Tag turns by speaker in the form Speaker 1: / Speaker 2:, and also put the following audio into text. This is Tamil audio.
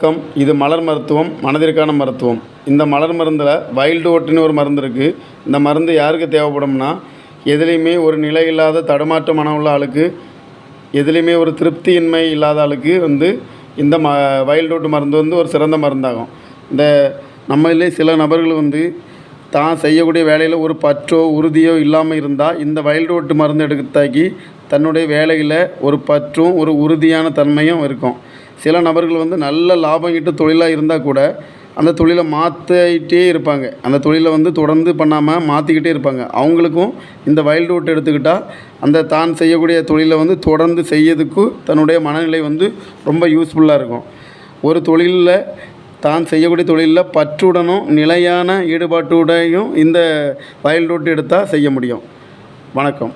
Speaker 1: வணக்கம். இது மலர் மருத்துவம் மனதிற்கான மருத்துவம். இந்த மலர் மருந்தில் வைல்டு ஓட்டுன்னு ஒரு மருந்து இருக்குது இந்த மருந்து யாருக்கு தேவைப்படும்னா எதுலேயுமே ஒரு நிலை இல்லாத தடுமாற்ற மனம் உள்ள ஆளுக்கு எதுலேயுமே ஒரு திருப்தியின்மை இல்லாத ஆளுக்கு வந்து இந்த ம வைல்டு ஓட்டு மருந்து வந்து ஒரு சிறந்த மருந்தாகும். இந்த நம்மளே சில நபர்கள் வந்து தான் செய்யக்கூடிய வேலையில் ஒரு பற்றோ உறுதியோ இல்லாமல் இருந்தால் இந்த வைல்டு ஓட்டு மருந்து எடுத்தாக்கி தன்னுடைய வேலையில் ஒரு பற்றும் ஒரு உறுதியான தன்மையும் இருக்கும். சில நபர்கள் வந்து நல்ல லாபம் கிட்ட தொழிலாக இருந்தால் கூட அந்த தொழிலை மாற்றிட்டே இருப்பாங்க. அந்த தொழிலை வந்து தொடர்ந்து பண்ணாமல் மாற்றிக்கிட்டே இருப்பாங்க. அவங்களுக்கும் இந்த வைல்டு ஓட்டு எடுத்துக்கிட்டால் அந்த தான் செய்யக்கூடிய தொழிலை வந்து தொடர்ந்து செய்யறதுக்கு தன்னுடைய மனநிலை வந்து ரொம்ப யூஸ்ஃபுல்லாக இருக்கும். ஒரு தொழிலில் தான் செய்யக்கூடிய தொழிலில் பற்றுடனும் நிலையான ஈடுபாட்டுடையும் இந்த வயல் ரோட்டு எடுத்தால் செய்ய முடியும். வணக்கம்.